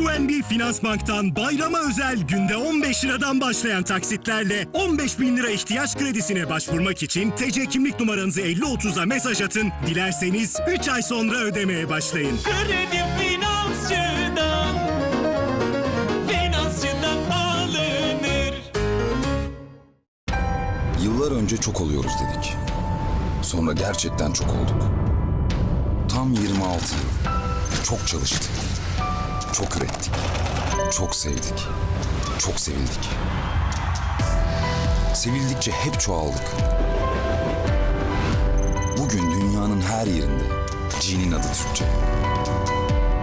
QNB Finans Bank'tan bayrama özel günde 15 liradan başlayan taksitlerle 15 bin lira ihtiyaç kredisine başvurmak için TC kimlik numaranızı 5030'a mesaj atın. Dilerseniz 3 ay sonra ödemeye başlayın. Kredi finansçıdan Finansçıdan alınır Yıllar önce çok oluyoruz dedik. Sonra gerçekten çok olduk. Tam 26 yıl. Çok çalıştık. Çok ürettik. Çok sevdik. Çok sevildik. Sevildikçe hep çoğaldık. Bugün dünyanın her yerinde G'nin adı Türkçe.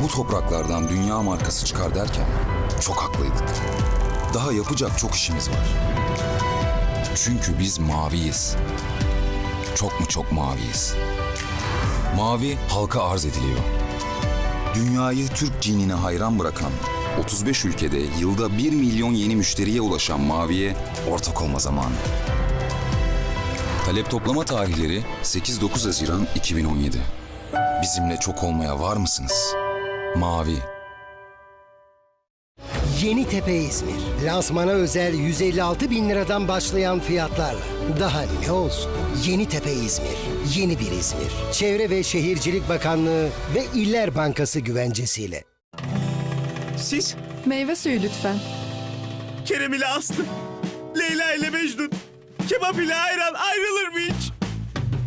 Bu topraklardan dünya markası çıkar derken çok haklıydık. Daha yapacak çok işimiz var. Çünkü biz maviyiz. Çok mu çok maviyiz. Mavi halka arz ediliyor. Dünyayı Türk cinine hayran bırakan, 35 ülkede yılda 1 milyon yeni müşteriye ulaşan Mavi'ye ortak olma zamanı. Talep toplama tarihleri 8-9 Haziran 2017. Bizimle çok olmaya var mısınız? Mavi. Yeni Tepe İzmir. Lansmana özel 156 bin liradan başlayan fiyatlarla. Daha ne olsun? Yeni Tepe İzmir. Yeni bir İzmir. Çevre ve Şehircilik Bakanlığı ve İller Bankası güvencesiyle. Siz Meyve suyu lütfen. Kerem ile Aslı, Leyla ile Mecnun, kebap ile ayran ayrılır mı hiç?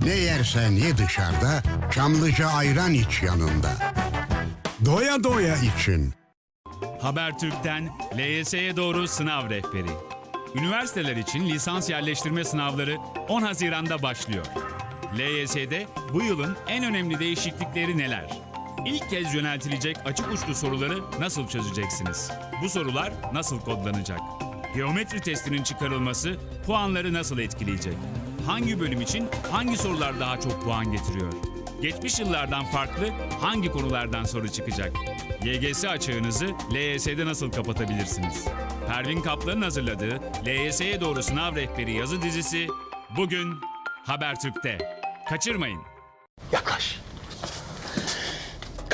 Ne yersen ye dışarıda, Çamlıca ayran iç yanında. Doya doya için. Habertürk'ten LYS'ye doğru sınav rehberi. Üniversiteler için lisans yerleştirme sınavları 10 Haziran'da başlıyor. LYS'de bu yılın en önemli değişiklikleri neler? İlk kez yöneltilecek açık uçlu soruları nasıl çözeceksiniz? Bu sorular nasıl kodlanacak? Geometri testinin çıkarılması puanları nasıl etkileyecek? Hangi bölüm için hangi sorular daha çok puan getiriyor? Geçmiş yıllardan farklı hangi konulardan soru çıkacak? YGS açığınızı LYS'de nasıl kapatabilirsiniz? Pervin Kaplan'ın hazırladığı LYS'ye doğru sınav rehberi yazı dizisi bugün Habertürk'te. Kaçırmayın. Yaklaş.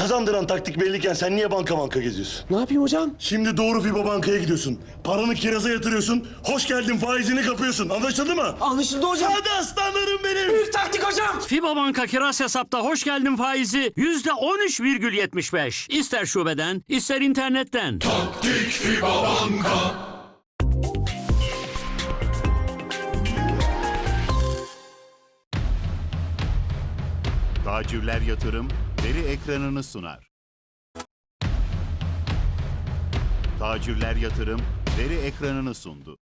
Kazandıran taktik belliyken sen niye banka banka geziyorsun? Ne yapayım hocam? Şimdi doğru Fibo Banka'ya gidiyorsun. Paranı kiraza yatırıyorsun. Hoş geldin faizini kapıyorsun. Anlaşıldı mı? Anlaşıldı hocam. Hadi aslanlarım benim. Büyük taktik hocam. FIBA Banka kiraz hesapta hoş geldin faizi yüzde 13,75. İster şubeden ister internetten. Tacirler Yatırım veri ekranını sunar. Tacirler Yatırım veri ekranını sundu.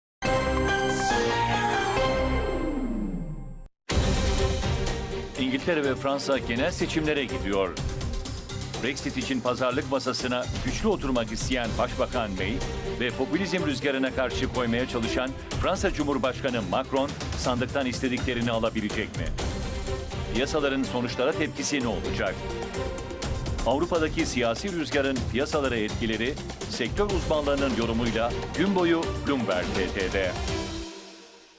İngiltere ve Fransa genel seçimlere gidiyor. Brexit için pazarlık masasına güçlü oturmak isteyen Başbakan May ve popülizm rüzgarına karşı koymaya çalışan Fransa Cumhurbaşkanı Macron sandıktan istediklerini alabilecek mi? Piyasaların sonuçlara tepkisi ne olacak? Avrupa'daki siyasi rüzgarın piyasalara etkileri, sektör uzmanlarının yorumuyla gün boyu Bloomberg TT'de.